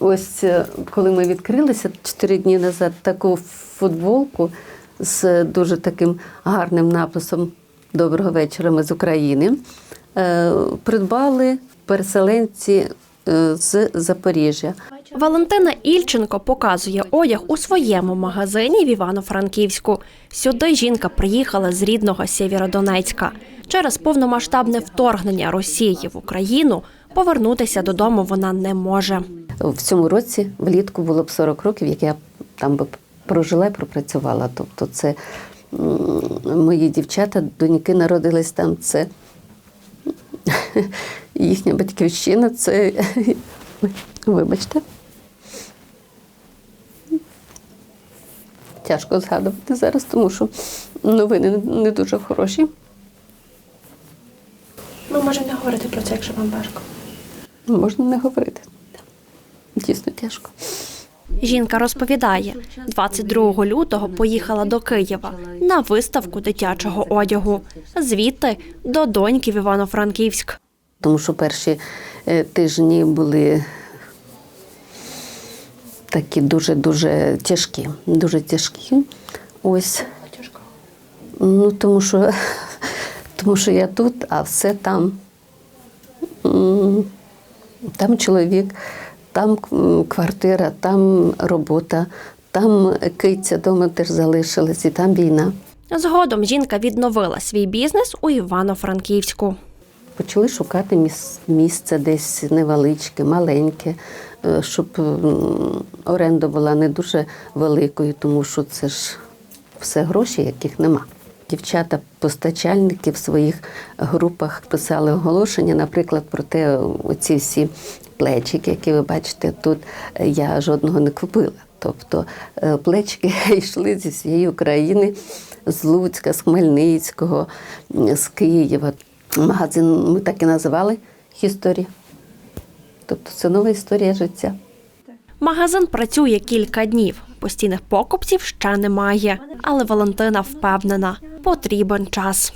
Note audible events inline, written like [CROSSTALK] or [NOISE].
ось е, коли ми відкрилися чотири дні назад, таку футболку з дуже таким гарним написом Доброго вечора, ми з України. е, Придбали переселенці е, з Запоріжжя. Валентина Ільченко показує одяг у своєму магазині в Івано-Франківську. Сюди жінка приїхала з рідного Сєвєродонецька. Через повномасштабне вторгнення Росії в Україну повернутися додому вона не може. В цьому році влітку було б 40 років, як я там би прожила і пропрацювала. Тобто, це мої дівчата, доньки народились там. Це [LAUGHS] їхня батьківщина, це [LAUGHS] вибачте. Тяжко згадувати зараз, тому що новини не- дуже хороші. Ми можемо не говорити про це, якщо вам важко. Можна не говорити. Дійсно тяжко. Жінка розповідає, 22 лютого поїхала до Києва на виставку дитячого одягу. Звідти до доньки в Івано-Франківськ. Тому що перші е, тижні були такі дуже-дуже тяжкі. Дуже тяжкі. Ось. Ну, тому що, [LAUGHS] тому що я тут, а все там. Там чоловік, там квартира, там робота, там киця дома теж залишилась, і там війна. Згодом жінка відновила свій бізнес у Івано-Франківську. Почали шукати міс- місце десь невеличке, маленьке, е, щоб оренда була не дуже великою, тому що це ж все гроші, яких нема. Дівчата, постачальники в своїх групах писали оголошення, наприклад, про те, оці всі плечики, які ви бачите тут, я жодного не купила. Тобто е, плечики [LAUGHS] йшли зі всієї України, з Луцька, з Хмельницького, з Києва. Магазин ми так і називали Хісторія. Тобто це нова історія життя. Магазин працює кілька днів. Постійних покупців ще немає, але Валентина впевнена, потрібен час.